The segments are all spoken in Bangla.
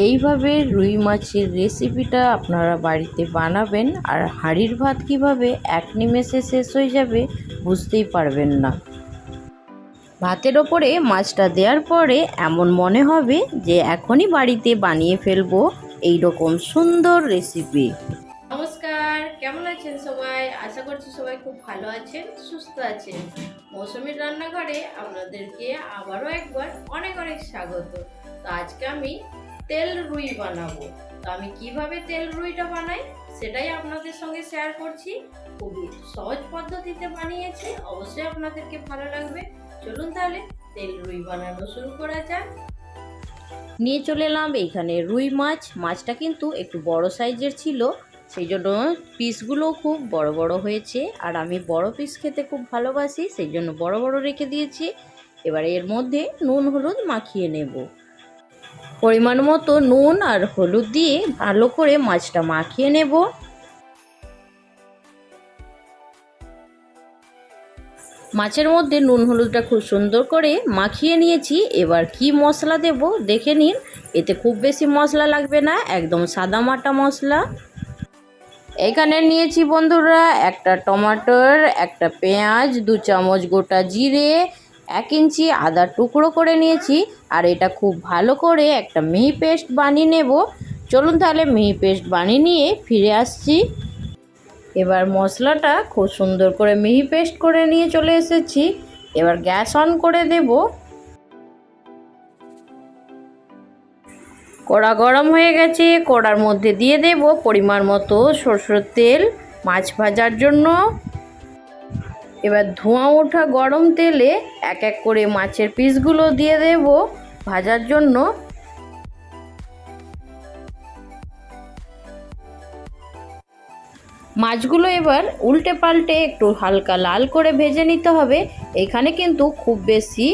এইভাবে রুই মাছের রেসিপিটা আপনারা বাড়িতে বানাবেন আর হাঁড়ির ভাত কীভাবে এক নিমেষে শেষ হয়ে যাবে বুঝতেই পারবেন না। ভাতের ওপরে মাছটা দেওয়ার পরে এমন মনে হবে যে এখনই বাড়িতে বানিয়ে ফেলব এই রকম সুন্দর রেসিপি নমস্কার, কেমন আছেন সবাই? আশা করছি সবাই খুব ভালো আছেন, সুস্থ আছেন। মৌসুমীর রান্নাঘরে আপনাদেরকে আবারও একবার অনেক অনেক স্বাগত। তো আজকে আমি তেল রুই বানাবো। তো আমি কীভাবে তেল রুইটা বানাই, সেটাই আপনাদের সঙ্গে শেয়ার করছি। খুবই সহজ পদ্ধতিতে বানিয়েছি, অবশ্যই আপনাদেরকে ভালো লাগবে। চলুন তাহলে তেল রুই বানানো শুরু করা যাক। নিয়ে চলে এলাম এইখানে রুই মাছ। মাছটা কিন্তু একটু বড় সাইজের ছিল, সেই জন্য পিসগুলো খুব বড় বড় হয়েছে। আর আমি বড় পিস খেতে খুব ভালোবাসি, সেই জন্য বড় বড় রেখে দিয়েছি। এবার এর মধ্যে নুন, হলুদ মাখিয়ে নেব। পরিমাণ মতো নুন আর হলুদ দিয়ে ভালো করে মাছটা মাখিয়ে নেব। মাছের মধ্যে নুন হলুদটা খুব সুন্দর করে মাখিয়ে নিয়েছি। এবার কি মশলা দেব দেখে নিন। এতে খুব বেশি মশলা লাগবে না, একদম সাদা মাটা মশলা। এখানে নিয়েছি বন্ধুরা একটা টমাটোর, একটা পেঁয়াজ, দু চামচ গোটা জিরে এক ইঞ্চি আদা টুকরো করে নিয়েছি আর এটা খুব ভালো করে একটা মিহি পেস্ট বানিয়ে নেব। চলুন তাহলে মিহি পেস্ট বানিয়ে নিয়ে ফিরে আসছি। এবার মশলাটা খুব সুন্দর করে মিহি পেস্ট করে নিয়ে চলে এসেছি। এবার গ্যাস অন করে দেব। কড়া গরম হয়ে গেছে, কড়ার মধ্যে দিয়ে দেব পরিমাণ মতো সরষের তেল মাছ ভাজার জন্য। এবার ধোঁয়া ওঠা গরম তেলে এক এক করে মাছের পিসগুলো দিয়ে দেব ভাজার জন্য। মাছগুলো এবার উল্টে পাল্টে একটু হালকা লাল করে ভেজে নিতে হবে। এখানে কিন্তু খুব বেশি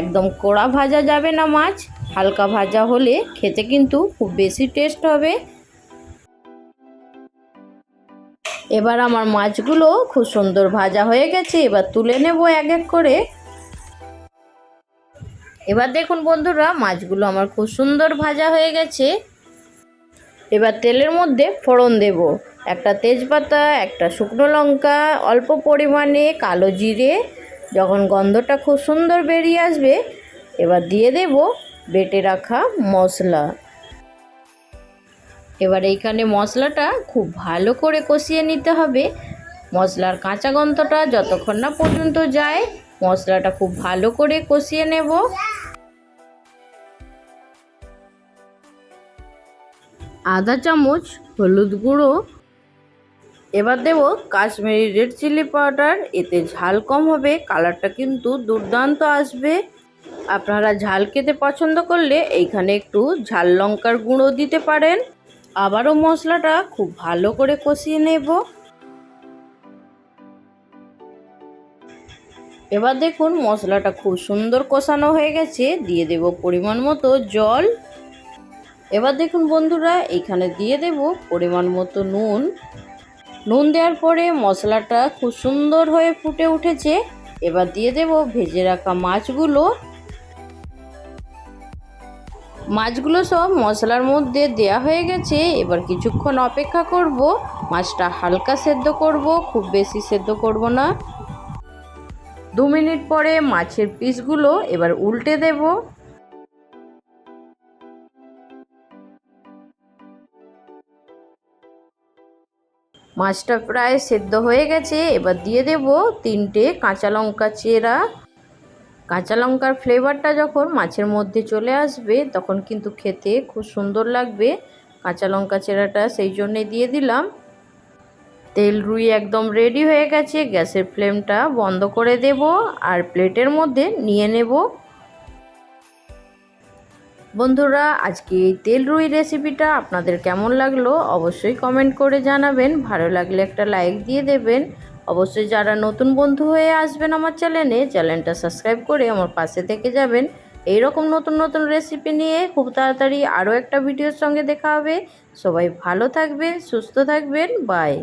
একদম কড়া ভাজা যাবে না মাছ। হালকা ভাজা হলে খেতে কিন্তু খুব বেশি টেস্ট হবে। এবার আমার মাছগুলো খুব সুন্দর ভাজা হয়ে গেছে, এবার তুলে নেব এক এক করে। এবার দেখুন বন্ধুরা, মাছগুলো আমার খুব সুন্দর ভাজা হয়ে গেছে। এবার তেলের মধ্যে ফোড়ন দেব। একটা তেজপাতা, একটা শুকনো লঙ্কা, অল্প পরিমাণে কালো জিরে, যখন গন্ধটা খুব সুন্দর বেরিয়ে আসবে, এবার দিয়ে দেব বেটে রাখা মশলা। এবার এইখানে মশলাটা খুব ভালো করে কষিয়ে নিতে হবে। মশলার কাঁচা গন্ধটা যতক্ষণ না পর্যন্ত যায়, মশলাটা খুব ভালো করে কষিয়ে নেব। আধা চামচ, হলুদ গুঁড়ো, এবার দেব কাশ্মীরি রেড চিলি পাউডার। এতে ঝাল কম হবে, কালারটা কিন্তু দুর্দান্ত আসবে। আপনারা ঝাল খেতে পছন্দ করলে এইখানে একটু ঝাল লঙ্কার গুঁড়ো দিতে পারেন। আবারও মশলাটা খুব ভালো করে কষিয়ে নেব। এবার দেখুন মশলাটা খুব সুন্দর কষানো হয়ে গেছে, দিয়ে দেব পরিমাণ মতো জল। এবার দেখুন বন্ধুরা, এখানে দিয়ে দেব পরিমাণ মতো নুন। নুন দেওয়ার পরে মশলাটা খুব সুন্দর হয়ে ফুটে উঠেছে। এবার দিয়ে দেব ভেজে রাখা মাছগুলো। মাছগুলো সব মশলার মধ্যে দেয়া হয়ে গেছে। এবার কিছুক্ষণ অপেক্ষা করব। মাছটা হালকা সেদ্ধ করব, খুব বেশি সেদ্ধ করব না। দু মিনিট পরে মাছের পিসগুলো এবার উল্টে দেব। মাছটা প্রায় সেদ্ধ হয়ে গেছে। এবার দিয়ে দেব তিনটে কাঁচা লঙ্কা চেরা। কাঁচা লঙ্কার ফ্লেভারটা যখন মাছের মধ্যে চলে আসবে, তখন কিন্তু খেতে খুব সুন্দর লাগবে। কাঁচা লঙ্কা চেরাটা সেই জন্যে দিয়ে দিলাম। তেল রুই একদম রেডি হয়ে গেছে, গ্যাসের ফ্লেমটা বন্ধ করে দেব আর প্লেটের মধ্যে নিয়ে নেব। বন্ধুরা, আজকে এই তেল রুই রেসিপিটা আপনাদের কেমন লাগল অবশ্যই কমেন্ট করে জানাবেন। ভালো লাগলে একটা লাইক দিয়ে দেবেন। অবশ্যই যারা নতুন বন্ধু হয়ে আসবেন আমার চ্যানেলে, চ্যানেলটা সাবস্ক্রাইব করে আমার পাশে থেকে যাবেন। এই রকম নতুন নতুন রেসিপি নিয়ে খুব তাড়াতাড়ি আরও একটা ভিডিওর সঙ্গে দেখা হবে। সবাই ভালো থাকবেন, সুস্থ থাকবেন বাই